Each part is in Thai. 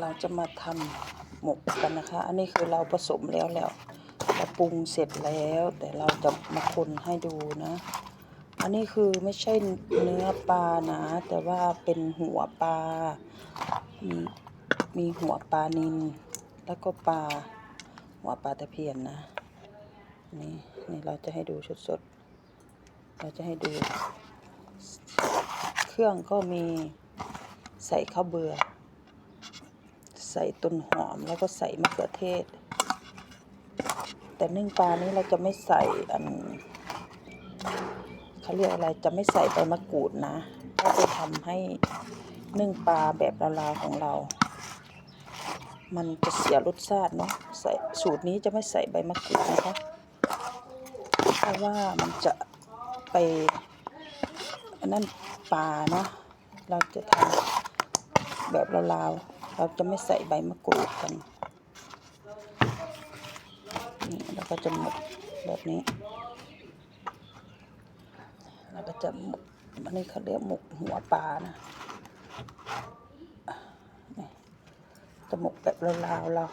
เราจะมาทำหมกกันนะคะ อันนี้คือเราผสมแล้วแล้วเราปรุงเสร็จแล้ว แต่เราจะมาคนให้ดูนะ อันนี้คือไม่ใช่เนื้อปลานะ แต่ว่าเป็นหัวปลา มีมีหัวปลานิลแล้วก็ปลาหัวปลาตะเพียนนะนี่นี่เราจะให้ดูสดๆเราจะให้ดู เครื่องก็มีใส่ข้าวเบื่อ ใส่ต้นหอมแล้วก็ใส่มะเขือเทศ แต่นึ่งปลานี้เราจะไม่ใส่อันเขาเรียกอะไรจะไม่ใส่ใบมะกรูดนะก็จะทำให้นึ่งปลาแบบลาวๆของเรา มันจะเสียรสชาติเนาะใส่สูตรนี้จะไม่ใส่ใบมะกรูดนะคะเพราะว่ามันจะไปอันนั่นปลาเนาะเราจะทำแบบลาวๆ เราจะไม่ใส่ใบมะกรูดกันนี่เราก็จะหมกแบบนี้เราก็จะหมกอันนี้เขาเรียกหมกหัวปลานะนี่จะหมกแบบลาวๆเรา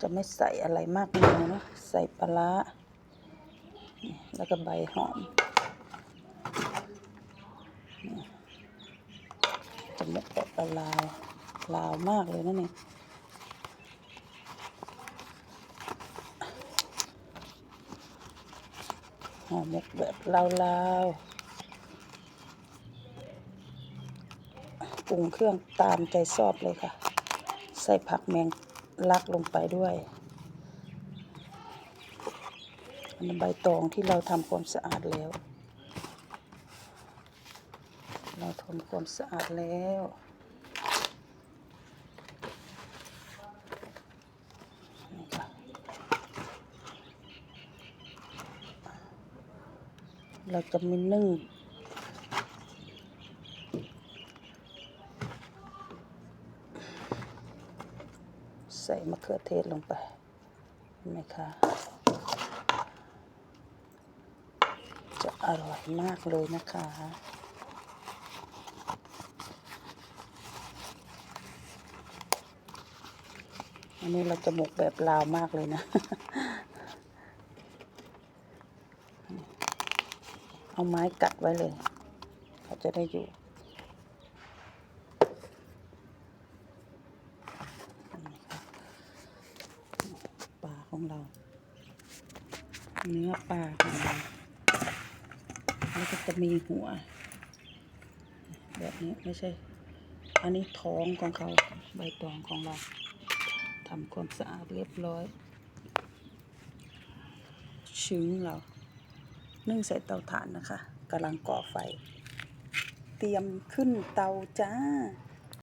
จะไม่ใส่อะไรมากมายนะใส่ปลาร้านี่แล้วก็ใบหอมจะหมกแบบลาวๆ ลาวมากเลยนะนี่ห่อหมกแบบลาวๆปรุงเครื่องตามใจชอบเลยค่ะ ใส่ผักแมงลักลงไปด้วยอันใบตองที่เราทำความสะอาดแล้ว เราทำความสะอาดแล้ว เราจะมีนึ่งใส่มะเขือเทศลงไปเห็นไหมคะ จะอร่อยมากเลยนะคะอันนี้เราจะหมกแบบลาวมากเลยนะ เอาไม้กัดไว้เลย เขาจะได้อยู่ ปลาของเรา เนื้อปลาของเราแล้วก็จะมีหัว แบบนี้ไม่ใช่ อันนี้ท้องของเขาใบตองของเราทำความสะอาดเรียบร้อย ชึ้งเรา นึ่งใส่เตาถ่านนะคะกำลังก่อไฟ เตรียมขึ้นเตาจ้า